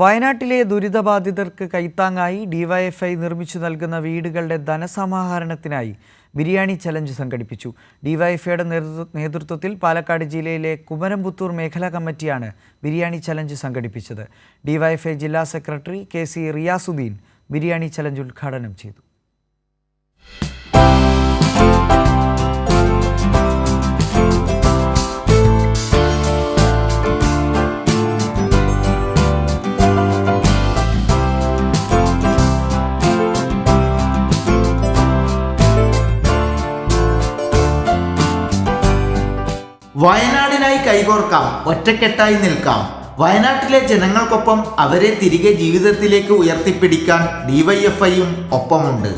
വയനാട്ടിലെ ദുരിതബാധിതർക്ക് കൈത്താങ്ങായി ഡിവൈഎഫ്ഐ നിർമ്മിച്ചു നൽകുന്ന വീടുകളുടെ ധനസമാഹരണത്തിനായി ബിരിയാണി ചലഞ്ച് സംഘടിപ്പിച്ചു. ഡിവൈഎഫ്ഐയുടെ നേതൃത്വത്തിൽ പാലക്കാട് ജില്ലയിലെ കുമരംപുത്തൂർ മേഖലാ കമ്മിറ്റിയാണ് ബിരിയാണി ചലഞ്ച് സംഘടിപ്പിച്ചത്. ഡിവൈഎഫ്ഐ ജില്ലാ secretary K C Riyasuddeen biryani challenge ഉദ്ഘാടനം ചെയ്തു. വയനാടിനായി കൈകോർക്കാം ഒറ്റക്കെട്ടായി നിൽക്കാം. വയനാട്ടിലെ ജനങ്ങൾക്കൊപ്പം അവരെ തിരികെ ജീവിതത്തിലേക്ക് ഉയർത്തിപ്പിടിക്കാൻ ഡിവൈഎഫ്ഐയും ഒപ്പമുണ്ട്.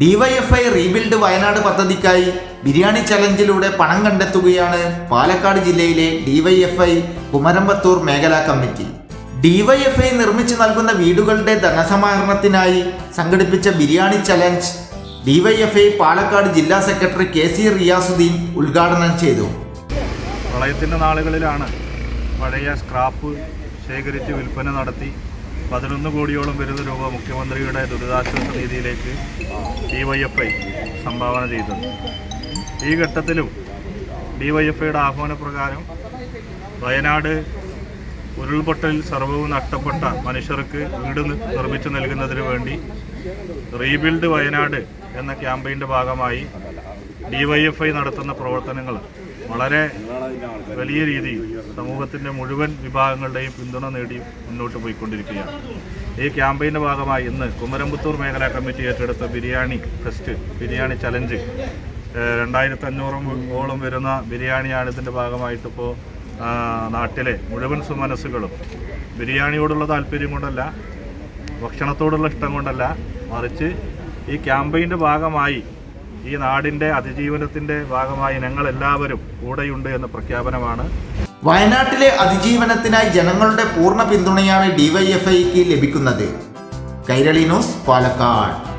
ഡിവൈഎഫ്ഐ റീബിൽഡ് വയനാട് പദ്ധതിക്കായി ബിരിയാണി ചലഞ്ചിലൂടെ പണം കണ്ടെത്തുകയാണ് പാലക്കാട് ജില്ലയിലെ ഡിവൈഎഫ്ഐ കുമരമ്പത്തൂർ മേഖലാ കമ്മിറ്റി. ഡിവൈഎഫ്ഐ നിർമ്മിച്ചു നൽകുന്ന വീടുകളുടെ ധനസമാഹരണത്തിനായി സംഘടിപ്പിച്ച ബിരിയാണി ചലഞ്ച് ഡിവൈഎഫ്ഐ പാലക്കാട് ജില്ലാ സെക്രട്ടറി കെ സി റിയാസുദ്ദീൻ ഉദ്ഘാടനം ചെയ്തു. പ്രളയത്തിന്റെ നാളുകളിലാണ് പഴയ സ്ക്രാപ്പ് ശേഖരിച്ച് വിൽപ്പന നടത്തി പതിനൊന്ന് കോടിയോളം വരുന്ന രൂപ മുഖ്യമന്ത്രിയുടെ ദുരിതാശ്വാസ നിധിയിലേക്ക് ഡിവൈഎഫ്ഐ സംഭാവന ചെയ്തത്. ഈ ഘട്ടത്തിലും ഡിവൈഎഫ്ഐയുടെ ആഹ്വാനപ്രകാരം വയനാട് ഉരുൾപൊട്ടലിൽ സർവവും നഷ്ടപ്പെട്ട മനുഷ്യർക്ക് വീട് നിർമ്മിച്ചു നൽകുന്നതിന് വേണ്ടി റീബിൽഡ് വയനാട് എന്ന ക്യാമ്പയിന്റെ ഭാഗമായി ഡിവൈഎഫ്ഐ നടത്തുന്ന പ്രവർത്തനങ്ങൾ വളരെ വലിയ രീതിയിൽ സമൂഹത്തിന്റെ മുഴുവൻ വിഭാഗങ്ങളുടെയും പിന്തുണ നേടി മുന്നോട്ട് പോയിക്കൊണ്ടിരിക്കുകയാണ്. ഈ ക്യാമ്പയിന്റെ ഭാഗമായി ഇന്ന് കുമരമ്പത്തൂർ മേഖലാ കമ്മിറ്റി ഏറ്റെടുത്ത ബിരിയാണി ഫെസ്റ്റ് ബിരിയാണി ചലഞ്ച് രണ്ടായിരത്തി അഞ്ഞൂറോളം വരുന്ന ബിരിയാണിയാണ് ഇതിന്റെ ഭാഗമായിട്ടിപ്പോൾ നാട്ടിലെ മുഴുവൻ സുമനസ്സുകളും. ബിരിയാണിയോടുള്ള താല്പര്യം കൊണ്ടല്ല ഭക്ഷണത്തോടുള്ള ഇഷ്ടം കൊണ്ടല്ല മറിച്ച് ഈ ക്യാമ്പയിന്റെ ഭാഗമായി ഈ നാടിന്റെ അതിജീവനത്തിന്റെ ഭാഗമായി ഞങ്ങൾ എല്ലാവരും കൂടെയുണ്ട് എന്ന പ്രഖ്യാപനമാണ്. വയനാട്ടിലെ അതിജീവനത്തിനായി ജനങ്ങളുടെ പൂർണ പിന്തുണയാണ് ഡിവൈഎഫ്ഐക്ക് ലഭിക്കുന്നത്. കൈരളി ന്യൂസ് പാലക്കാട്.